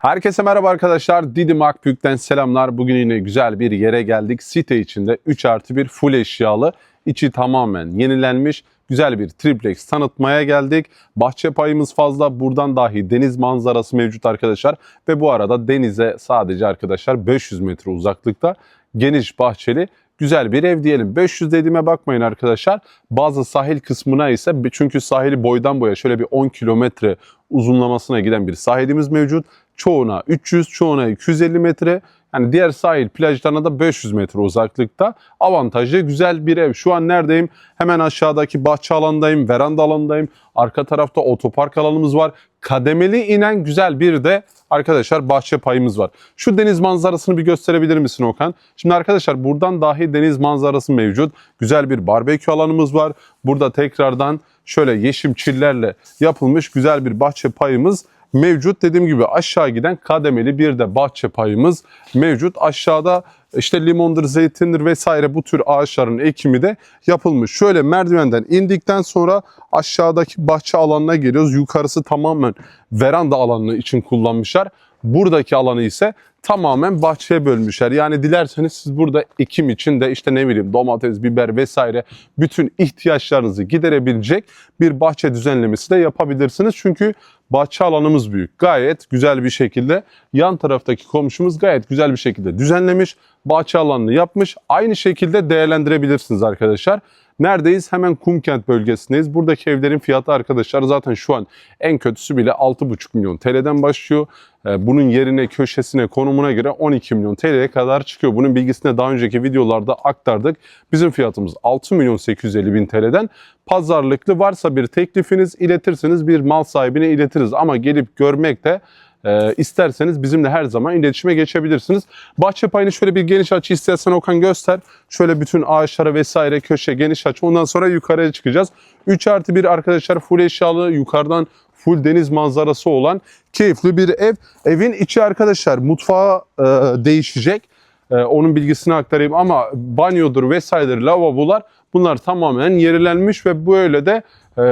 Herkese merhaba arkadaşlar. Didim Akbük'ten selamlar. Bugün yine güzel bir yere geldik. Site içinde 3 artı 1 full eşyalı, içi tamamen yenilenmiş güzel bir triplex tanıtmaya geldik. Bahçe payımız fazla. Buradan dahi deniz manzarası mevcut arkadaşlar. Ve bu arada denize sadece arkadaşlar 500 metre uzaklıkta geniş bahçeli güzel bir ev diyelim. 500 dediğime bakmayın arkadaşlar. Bazı sahil kısmına ise çünkü sahili boydan boya şöyle bir 10 kilometre uzunlamasına giden bir sahilimiz mevcut. Çoğuna 300, çoğuna 250 metre. Yani diğer sahil plajlarına da 500 metre uzaklıkta. Avantajlı güzel bir ev. Şu an neredeyim? Hemen aşağıdaki bahçe alandayım, veranda alandayım. Arka tarafta otopark alanımız var. Kademeli inen güzel bir de arkadaşlar bahçe payımız var. Şu deniz manzarasını bir gösterebilir misin Okan? Şimdi arkadaşlar buradan dahi deniz manzarası mevcut. Güzel bir barbekü alanımız var. Burada tekrardan şöyle yeşim çillerle yapılmış güzel bir bahçe payımız mevcut. Dediğim gibi aşağı giden kademeli bir de bahçe payımız mevcut. Aşağıda işte limondur, zeytindir vesaire bu tür ağaçların ekimi de yapılmış. Şöyle merdivenden indikten sonra aşağıdaki bahçe alanına geliyoruz. Yukarısı tamamen veranda alanı için kullanmışlar. Buradaki alanı ise tamamen bahçeye bölmüşler. Yani dilerseniz siz burada ekim için de işte ne bileyim domates, biber vesaire bütün ihtiyaçlarınızı giderebilecek bir bahçe düzenlemesi de yapabilirsiniz. Çünkü bahçe alanımız büyük. Gayet güzel bir şekilde yan taraftaki komşumuz gayet güzel bir şekilde düzenlemiş. Bahçe alanını yapmış. Aynı şekilde değerlendirebilirsiniz arkadaşlar. Neredeyiz? Hemen Kumkent bölgesindeyiz. Buradaki evlerin fiyatı arkadaşlar zaten şu an en kötüsü bile 6,5 milyon TL'den başlıyor. Ee, Bunun yerine, köşesine, konumuna göre 12 milyon TL'ye kadar çıkıyor. Bunun bilgisini daha önceki videolarda aktardık. Bizim fiyatımız 6 milyon 850 bin TL'den. Pazarlıklı varsa bir teklifiniz iletirseniz bir mal sahibine iletiriz. Ama gelip görmek de e, isterseniz bizimle her zaman iletişime geçebilirsiniz. Bahçe payını şöyle bir geniş açı istersen Okan göster. Şöyle bütün ağaçlara vesaire köşe geniş açı. Ondan sonra yukarıya çıkacağız. 3 artı 1 arkadaşlar full eşyalı yukarıdan full deniz manzarası olan keyifli bir ev. Evin içi arkadaşlar mutfağı e, değişecek. E, onun bilgisini aktarayım ama banyodur vesaire lavabolar bunlar tamamen yenilenmiş ve böyle de e,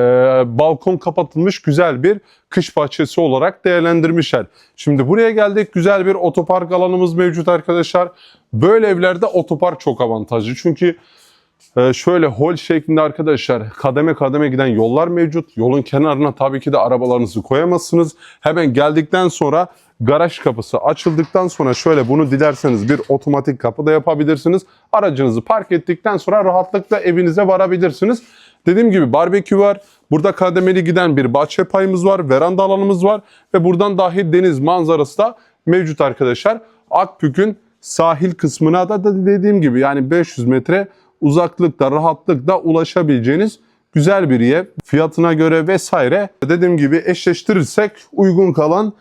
balkon kapatılmış güzel bir kış bahçesi olarak değerlendirmişler. Şimdi buraya geldik. Güzel bir otopark alanımız mevcut arkadaşlar. Böyle evlerde otopark çok avantajlı. Çünkü ee, şöyle hol şeklinde arkadaşlar kademe kademe giden yollar mevcut. Yolun kenarına tabii ki de arabalarınızı koyamazsınız. Hemen geldikten sonra garaj kapısı açıldıktan sonra şöyle bunu dilerseniz bir otomatik kapı da yapabilirsiniz. Aracınızı park ettikten sonra rahatlıkla evinize varabilirsiniz. Dediğim gibi barbekü var. Burada kademeli giden bir bahçe payımız var. Veranda alanımız var. Ve buradan dahi deniz manzarası da mevcut arkadaşlar. Akbük'ün sahil kısmına da, da dediğim gibi yani 500 metre uzaklıkta, rahatlıkla ulaşabileceğiniz güzel bir yer. Fiyatına göre vesaire dediğim gibi eşleştirirsek uygun kalan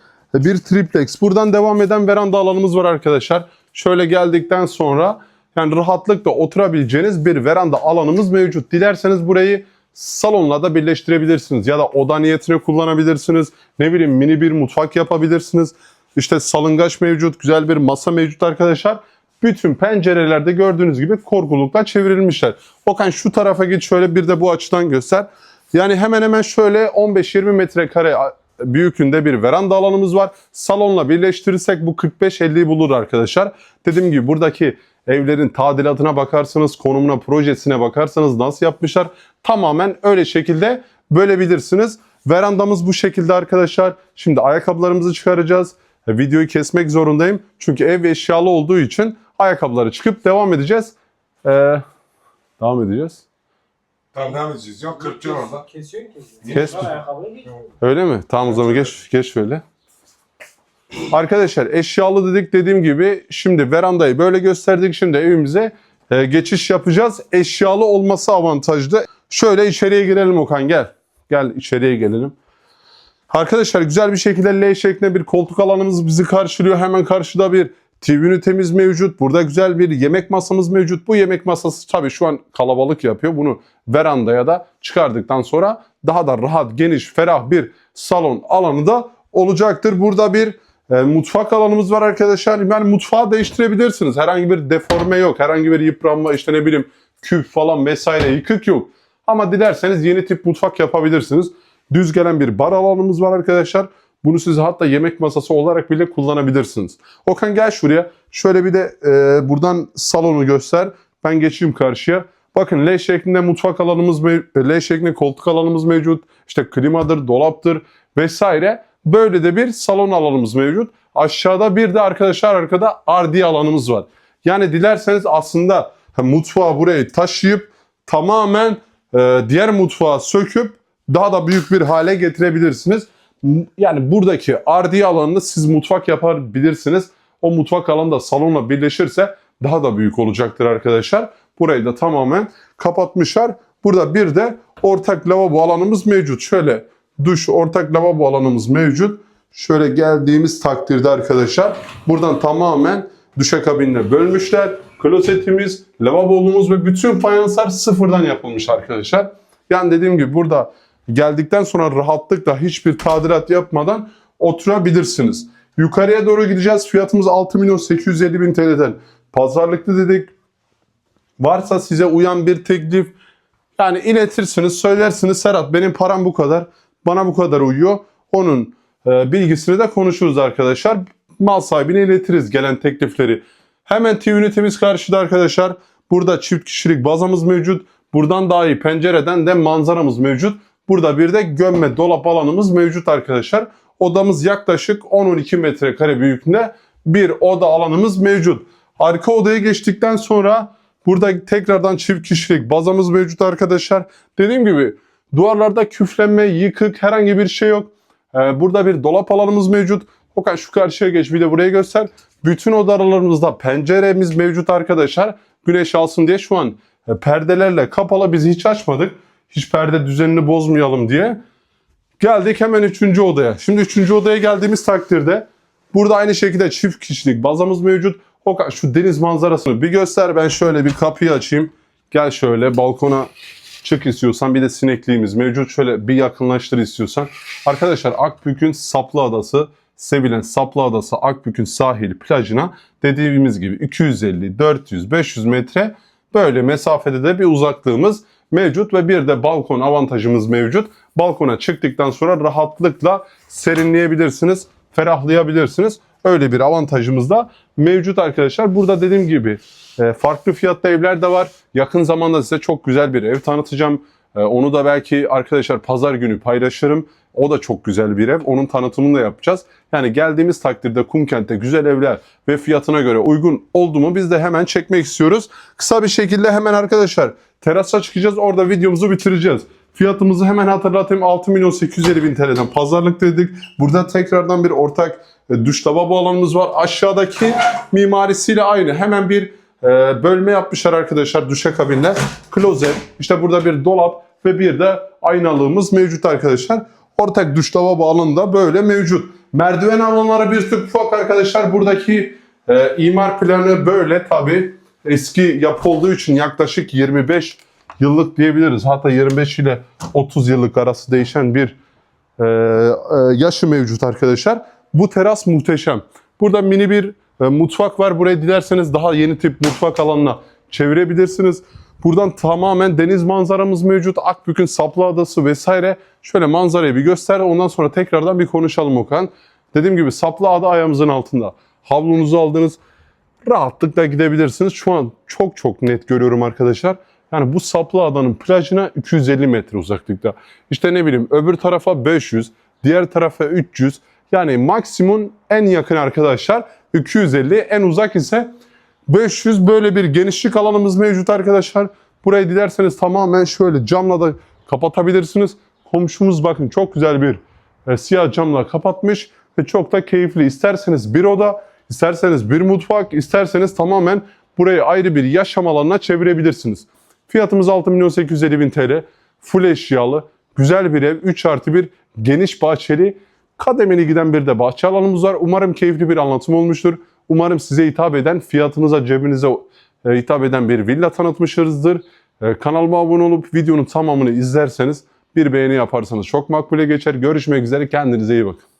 bir triplex. Buradan devam eden veranda alanımız var arkadaşlar. Şöyle geldikten sonra yani rahatlıkla oturabileceğiniz bir veranda alanımız mevcut. Dilerseniz burayı salonla da birleştirebilirsiniz ya da oda niyetine kullanabilirsiniz. Ne bileyim mini bir mutfak yapabilirsiniz. İşte salıngaç mevcut, güzel bir masa mevcut arkadaşlar bütün pencerelerde gördüğünüz gibi korkulukla çevrilmişler. Okan şu tarafa git şöyle bir de bu açıdan göster. Yani hemen hemen şöyle 15-20 metrekare büyüklüğünde bir veranda alanımız var. Salonla birleştirirsek bu 45-50'yi bulur arkadaşlar. Dediğim gibi buradaki evlerin tadilatına bakarsanız, konumuna, projesine bakarsanız nasıl yapmışlar tamamen öyle şekilde bölebilirsiniz. Verandamız bu şekilde arkadaşlar. Şimdi ayakkabılarımızı çıkaracağız. Videoyu kesmek zorundayım. Çünkü ev eşyalı olduğu için ayakkabıları çıkıp devam edeceğiz. Ee, devam edeceğiz. Tamam devam edeceğiz. Yok 40 lira orada. Kesiyor ki. Kes. Ayakkabıyı geç. Öyle mi? Tamam o zaman geç, geç şöyle. Arkadaşlar eşyalı dedik dediğim gibi şimdi verandayı böyle gösterdik. Şimdi evimize e, geçiş yapacağız. Eşyalı olması avantajlı. Şöyle içeriye girelim Okan gel. Gel içeriye gelelim. Arkadaşlar güzel bir şekilde L şeklinde bir koltuk alanımız bizi karşılıyor. Hemen karşıda bir TV ünitemiz mevcut. Burada güzel bir yemek masamız mevcut. Bu yemek masası tabii şu an kalabalık yapıyor. Bunu verandaya da çıkardıktan sonra daha da rahat, geniş, ferah bir salon alanı da olacaktır. Burada bir e, mutfak alanımız var arkadaşlar. Yani mutfağı değiştirebilirsiniz. Herhangi bir deforme yok. Herhangi bir yıpranma işte ne bileyim küp falan vesaire yıkık yok. Ama dilerseniz yeni tip mutfak yapabilirsiniz. Düz gelen bir bar alanımız var arkadaşlar. Bunu siz hatta yemek masası olarak bile kullanabilirsiniz. Okan gel şuraya. Şöyle bir de e, buradan salonu göster. Ben geçeyim karşıya. Bakın L şeklinde mutfak alanımız, L şeklinde koltuk alanımız mevcut. İşte klimadır, dolaptır vesaire. Böyle de bir salon alanımız mevcut. Aşağıda bir de arkadaşlar arkada RD alanımız var. Yani dilerseniz aslında mutfağı buraya taşıyıp tamamen e, diğer mutfağı söküp daha da büyük bir hale getirebilirsiniz. Yani buradaki RD alanını siz mutfak yapabilirsiniz. O mutfak alanı da salonla birleşirse daha da büyük olacaktır arkadaşlar. Burayı da tamamen kapatmışlar. Burada bir de ortak lavabo alanımız mevcut. Şöyle duş ortak lavabo alanımız mevcut. Şöyle geldiğimiz takdirde arkadaşlar buradan tamamen duşakabinle bölmüşler. Klosetimiz, lavabomuz ve bütün fayanslar sıfırdan yapılmış arkadaşlar. Yani dediğim gibi burada geldikten sonra rahatlıkla hiçbir tadilat yapmadan oturabilirsiniz. Yukarıya doğru gideceğiz. Fiyatımız 6 milyon 850 bin TL'den. Pazarlıklı dedik. Varsa size uyan bir teklif yani iletirsiniz, söylersiniz Serhat benim param bu kadar, bana bu kadar uyuyor. Onun e, bilgisini de konuşuruz arkadaşlar. Mal sahibine iletiriz gelen teklifleri. Hemen TV ünitemiz karşıda arkadaşlar. Burada çift kişilik bazamız mevcut. Buradan dahi pencereden de manzaramız mevcut. Burada bir de gömme dolap alanımız mevcut arkadaşlar. Odamız yaklaşık 10-12 metrekare büyüklüğünde bir oda alanımız mevcut. Arka odaya geçtikten sonra burada tekrardan çift kişilik bazamız mevcut arkadaşlar. Dediğim gibi duvarlarda küflenme, yıkık herhangi bir şey yok. Ee, burada bir dolap alanımız mevcut. Okan şu karşıya geç bir de buraya göster. Bütün oda aralarımızda penceremiz mevcut arkadaşlar. Güneş alsın diye şu an e, perdelerle kapalı biz hiç açmadık. Hiç perde düzenini bozmayalım diye. Geldik hemen üçüncü odaya. Şimdi üçüncü odaya geldiğimiz takdirde burada aynı şekilde çift kişilik bazamız mevcut. Okan şu deniz manzarasını bir göster. Ben şöyle bir kapıyı açayım. Gel şöyle balkona çık istiyorsan. Bir de sinekliğimiz mevcut. Şöyle bir yakınlaştır istiyorsan. Arkadaşlar Akbük'ün Saplı Adası sevilen Saplı Adası Akbük'ün sahil plajına dediğimiz gibi 250, 400, 500 metre böyle mesafede de bir uzaklığımız mevcut ve bir de balkon avantajımız mevcut. Balkona çıktıktan sonra rahatlıkla serinleyebilirsiniz, ferahlayabilirsiniz. Öyle bir avantajımız da mevcut arkadaşlar. Burada dediğim gibi e, farklı fiyatta evler de var. Yakın zamanda size çok güzel bir ev tanıtacağım. E, Onu da belki arkadaşlar pazar günü paylaşırım. O da çok güzel bir ev. Onun tanıtımını da yapacağız. Yani geldiğimiz takdirde Kumkent'te güzel evler ve fiyatına göre uygun oldu mu biz de hemen çekmek istiyoruz. Kısa bir şekilde hemen arkadaşlar terasa çıkacağız. Orada videomuzu bitireceğiz. Fiyatımızı hemen hatırlatayım. 6 milyon 850 bin TL'den pazarlık dedik. Burada tekrardan bir ortak e, duş lavabo alanımız var. Aşağıdaki mimarisiyle aynı. Hemen bir e, bölme yapmışlar arkadaşlar duşakabinle. Klozet, işte burada bir dolap ve bir de aynalığımız mevcut arkadaşlar. Ortak duş lavabo alanında böyle mevcut. Merdiven alanları bir tık ufak arkadaşlar. Buradaki e, imar planı böyle tabi. Eski yapı olduğu için yaklaşık 25 yıllık diyebiliriz. Hatta 25 ile 30 yıllık arası değişen bir e, e, yaşı mevcut arkadaşlar. Bu teras muhteşem. Burada mini bir e, mutfak var. Burayı dilerseniz daha yeni tip mutfak alanına çevirebilirsiniz. Buradan tamamen deniz manzaramız mevcut. Akbük'ün Saplı Adası vesaire. Şöyle manzarayı bir göster. Ondan sonra tekrardan bir konuşalım Okan. Dediğim gibi Saplı Ada ayağımızın altında. Havlunuzu aldınız. Rahatlıkla gidebilirsiniz. Şu an çok çok net görüyorum arkadaşlar. Yani bu Saplı Adanın plajına 250 metre uzaklıkta. İşte ne bileyim öbür tarafa 500, diğer tarafa 300. Yani maksimum en yakın arkadaşlar 250, en uzak ise 500 böyle bir genişlik alanımız mevcut arkadaşlar. Burayı dilerseniz tamamen şöyle camla da kapatabilirsiniz. Komşumuz bakın çok güzel bir e, siyah camla kapatmış ve çok da keyifli. İsterseniz bir oda, isterseniz bir mutfak, isterseniz tamamen burayı ayrı bir yaşam alanına çevirebilirsiniz. Fiyatımız 6 milyon 850 bin TL. Full eşyalı, güzel bir ev, 3 artı 1, geniş bahçeli, kademeli giden bir de bahçe alanımız var. Umarım keyifli bir anlatım olmuştur. Umarım size hitap eden, fiyatınıza, cebinize e, hitap eden bir villa tanıtmışızdır. E, kanalıma abone olup videonun tamamını izlerseniz bir beğeni yaparsanız çok makbule geçer. Görüşmek üzere kendinize iyi bakın.